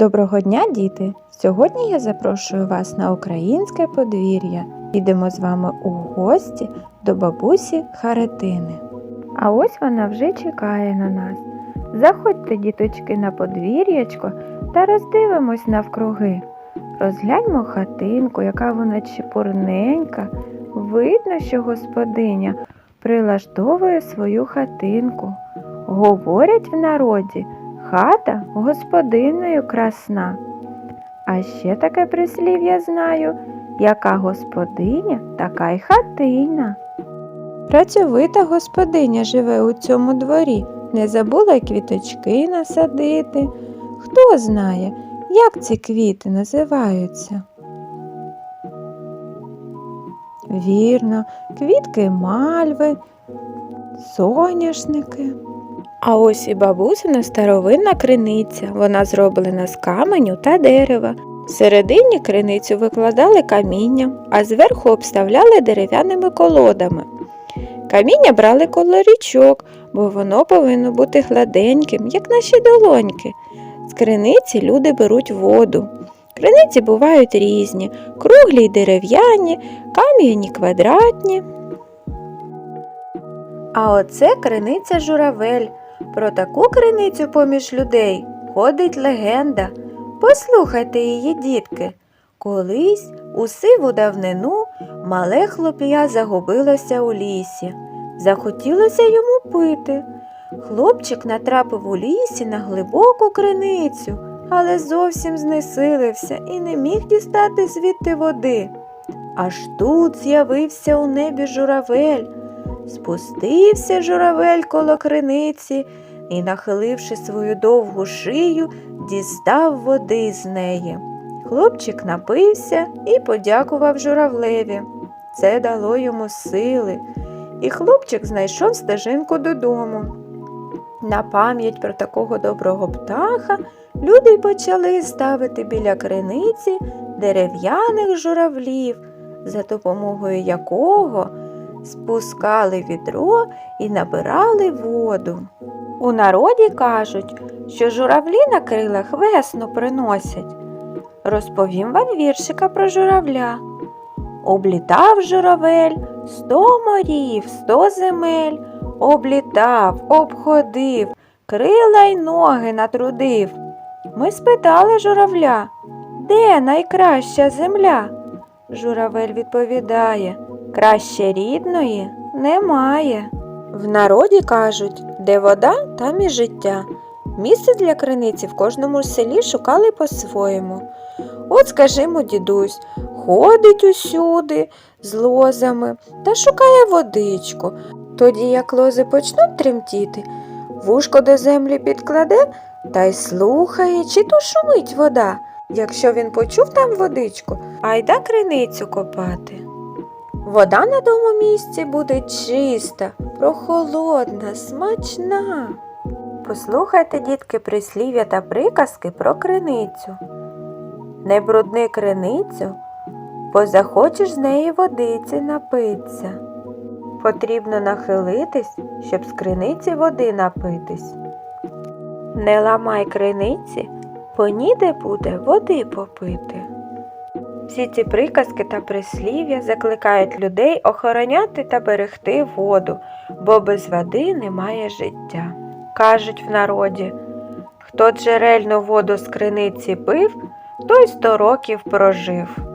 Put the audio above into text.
Доброго дня, діти! Сьогодні я запрошую вас на українське подвір'я. Ідемо з вами у гості до бабусі Харитини. А ось вона вже чекає на нас. Заходьте, діточки, на подвір'ячко та роздивимось навкруги. Розгляньмо хатинку, яка вона чепурненька. Видно, що господиня прилаштовує свою хатинку. Говорять в народі, хата господиною красна. А ще таке прислів'я знаю, яка господиня, така й хатина. Працьовита господиня живе у цьому дворі, не забула й квіточки насадити. Хто знає, як ці квіти називаються? Вірно, квітки мальви, соняшники. А ось і бабусина старовинна криниця. Вона зроблена з каменю та дерева. Всередині криницю викладали камінням, а зверху обставляли дерев'яними колодами. Каміння брали коло річок, бо воно повинно бути гладеньким, як наші долоньки. З криниці люди беруть воду. Криниці бувають різні, круглі й дерев'яні, кам'яні квадратні. А оце криниця журавель. Про таку криницю поміж людей ходить легенда. Послухайте її, дітки. Колись у сиву давнину мале хлоп'я загубилося у лісі. Захотілося йому пити. Хлопчик натрапив у лісі на глибоку криницю, але зовсім знесилився і не міг дістати звідти води. Аж тут з'явився у небі журавель. Спустився журавель коло криниці і, нахиливши свою довгу шию, дістав води з неї. Хлопчик напився і подякував журавлеві. Це дало йому сили, і хлопчик знайшов стежинку додому. На пам'ять про такого доброго птаха люди почали ставити біля криниці дерев'яних журавлів, за допомогою якого спускали відро і набирали воду. У народі кажуть, що журавлі на крилах весну приносять. Розповім вам віршика про журавля. Облітав журавель сто морів, сто земель, облітав, обходив, крила й ноги натрудив. Ми спитали журавля, де найкраща земля? Журавель відповідає, краще рідної немає. В народі кажуть, де вода, там і життя. Місце для криниці в кожному селі шукали по-своєму. От, скажімо, дідусь, ходить усюди з лозами та шукає водичку. Тоді, як лози почнуть тремтіти, вушко до землі підкладе та й слухає, чи то шумить вода. Якщо він почув там водичку, айда криницю копати. Вода на тому місці буде чиста, прохолодна, смачна. Послухайте, дітки, прислів'я та приказки про криницю. Не брудни криницю, бо захочеш з неї водиці напитися. Потрібно нахилитись, щоб з криниці води напитись. Не ламай криниці, бо ніде буде води попити. Всі ці приказки та прислів'я закликають людей охороняти та берегти воду, бо без води немає життя. Кажуть в народі, хто джерельну воду з криниці пив, той сто років прожив.